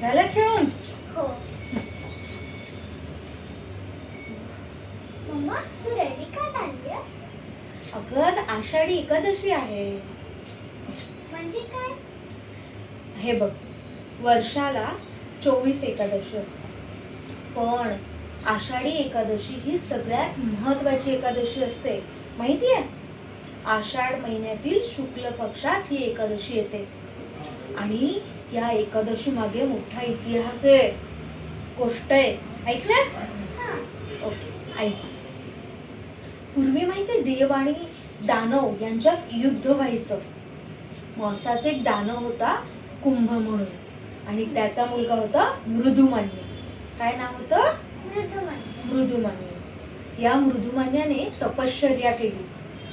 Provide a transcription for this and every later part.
झालं खेळून? हो. मम्मा तू रेडी का झालीस अगं आषाढी एकादशी आहे. म्हणजे काय? हे बघ वर्षाला चोवीस एकादशी असतात. पण आषाढी एकादशी ही सगळ्यात महत्वाची एकादशी असते. माहिती आहे आषाढ महिन्यातील शुक्ल पक्षात ही एकादशी येते. आणि या एकादशी मागे मोठा इतिहास आहे. गोष्ट आहे. ऐकलं हा ओके ऐक. पूर्वी माहिती देव आणि दानव यांच्यात युद्ध व्हायचं. मग असाच एक दानव होता कुंभ म्हणून. आणि त्याचा मुलगा होता मृदुमान्य. काय नाव होतं? मृदुमन मृदुमान्य. या मृदुमान्याने तपश्चर्या केली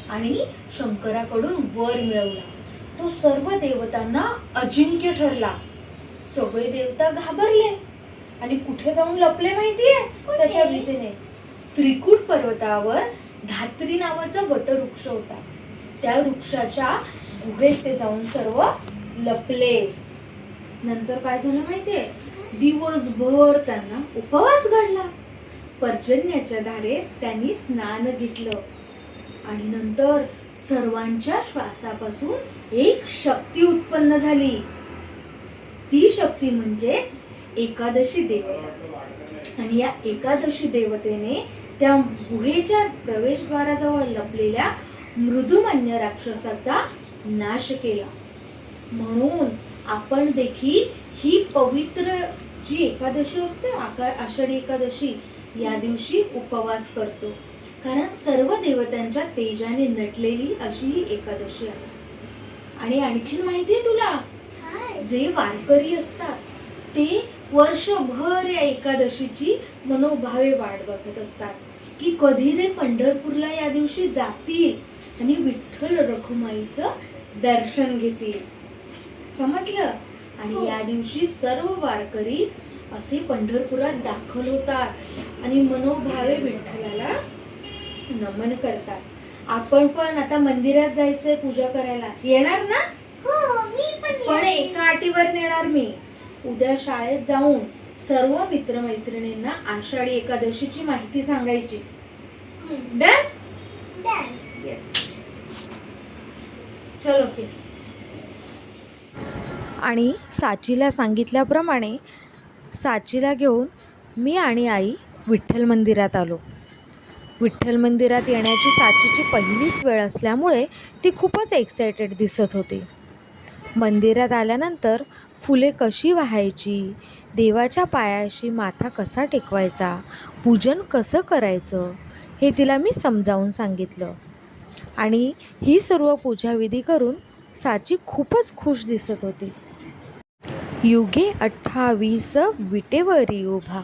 आणि शंकराकडून वर मिळवला. तो सर्व देवतांना अजिंक्य ठरला. सगळे देवता घाबरले आणि कुठे जाऊन लपले माहितीये? त्याच्या भीतीने. त्रिकूट पर्वतावर धात्री नावाचा वटवृक्ष होता. त्या वृक्षाच्या गुहेत ते जाऊन सर्व लपले. नंतर काय झालं माहितीये? दिवसभर त्यांना उपवास घडला. पर्जन्याच्या धारेत त्यांनी स्नान घेतलं. आणि नंतर सर्वांच्या श्वासापासून एक शक्ती उत्पन्न झाली. ती शक्ती म्हणजेच एकादशी देवता आणि या एकादशी देवतेने त्या गुहेच्या प्रवेशद्वाराजवळ लपलेल्या मृदुमान्य राक्षसाचा नाश केला. म्हणून आपण देखील ही पवित्र जी एकादशी असते आका आषाढी एकादशी या दिवशी उपवास करतो. कारण सर्व देवतांच्या तेजाने नटलेली अशी ही एकादशी आहे. आणि आणखीन माहिती आहे तुला? जे वारकरी असतात ते वर्षभर या एकादशीची मनोभावे वाट बघत असतात. की कधी ते पंढरपूरला या दिवशी जातील आणि विठ्ठल रखुमाईचं दर्शन घेतील. समजलं? आणि या दिवशी सर्व वारकरी असे पंढरपुरात दाखल होतात आणि मनोभावे विठ्ठलाला नमन करतात. आपण पण आता मंदिरात जायचंय पूजा करायला. येणार ना? हो मी पण. एका अटीवर नेणार मी. उद्या शाळेत जाऊन सर्व मित्रमैत्रिणींना आषाढी एकादशीची माहिती सांगायची. डन. येस चलो फिर. आणि साचीला सांगितल्याप्रमाणे साचीला घेऊन मी आणि आई विठ्ठल मंदिरात आलो. विठ्ठल मंदिरात येण्याची साचीची पहिलीच वेळ असल्यामुळे ती खूपच एक्सायटेड दिसत होती. मंदिरात आल्यानंतर फुले कशी वाहायची देवाच्या पायाशी माथा कसा टेकवायचा पूजन कसं करायचं हे तिला मी समजावून सांगितलं. आणि ही सर्व पूजाविधी करून साची खूपच खुश दिसत होती. युगे अठ्ठावीस विटेवरी उभा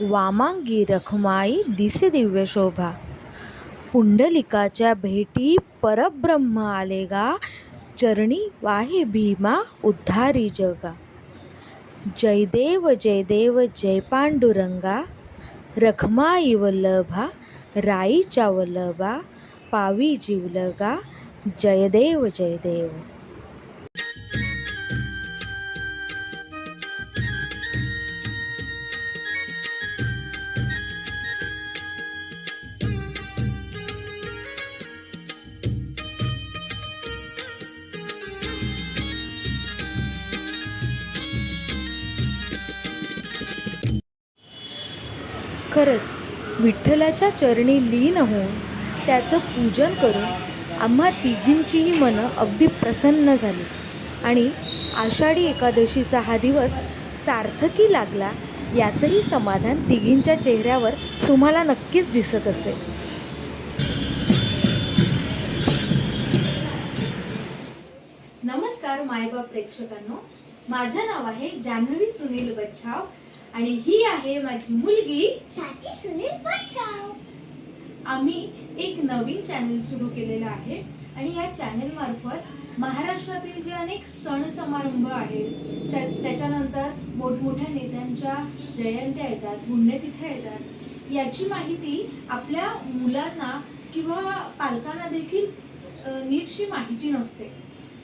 वामांगी रखमाई दिसे दिव्य शोभा पुंडलिकाच्या भेटी परब्रह्म आले गा चरणी वाहे भीमा उद्धारी जगा. जयदेव जयदेव जय जय पांडुरंगा रखमाई वल्लभा राईच्या वल्लभा पावी जीवलगा जयदेव जयदेव. खरंच विठ्ठलाच्या चरणी लीन होऊन त्याचं पूजन करून आम्हा तिघींचीही मनं अगदी प्रसन्न झाली. आणि आषाढी एकादशीचा हा दिवस सार्थकी लागला याचंही समाधान तिघींच्या चेहऱ्यावर तुम्हाला नक्कीच दिसत असेल. नमस्कार मायबाप प्रेक्षकांनो. माझं नाव आहे जान्हवी सुनील बच्छाव. आणि ही आहे माझी मुलगी साची सुनील बचाव आम्ही एक नवीन चॅनल सुरू केलेलं आहे आणि या चॅनल मार्फत महाराष्ट्रातील जे अनेक सण समारंभ आहेत त्या- त्याच्यानंतर मोठमोठ्या नेत्यांच्या जयंत्या येतात पुण्यतिथ्या येतात. याची माहिती आपल्या मुलांना किंवा पालकांना देखील नीटशी माहिती नसते.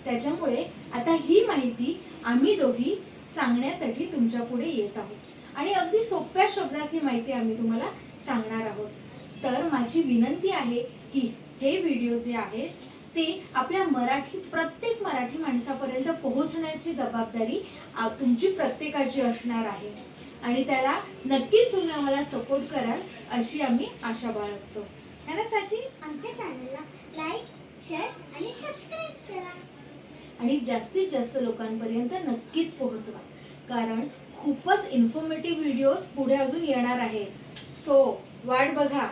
त्याच्यामुळे आता ही माहिती आम्ही दोघी सांगण्यासाठी तुमच्यापुढे येत आहोत. आणि अगदी सोप्या शब्दात ही माहिती आम्ही तुम्हाला सांगणार आहोत. तर माझी विनंती आहे की हे व्हिडिओ जे आहेत ते आपल्या मराठी प्रत्येक मराठी माणसापर्यंत पोहोचण्याची जबाबदारी तुमची प्रत्येकाची असणार आहे. आणि त्याला नक्कीच तुम्ही आम्हाला सपोर्ट कराल अशी आम्ही आशा बाळगतो. है ना साची? आमच्या चॅनलला लाईक शेअर आणि सबस्क्राईब करा. आणि जास्तीत जास्त लोकांपर्यंत नक्कीच पोहोचवा. कारण खूपच इन्फॉर्मेटिव्ह व्हिडिओज पुढे अजून येणार आहेत. सो वाट बघा.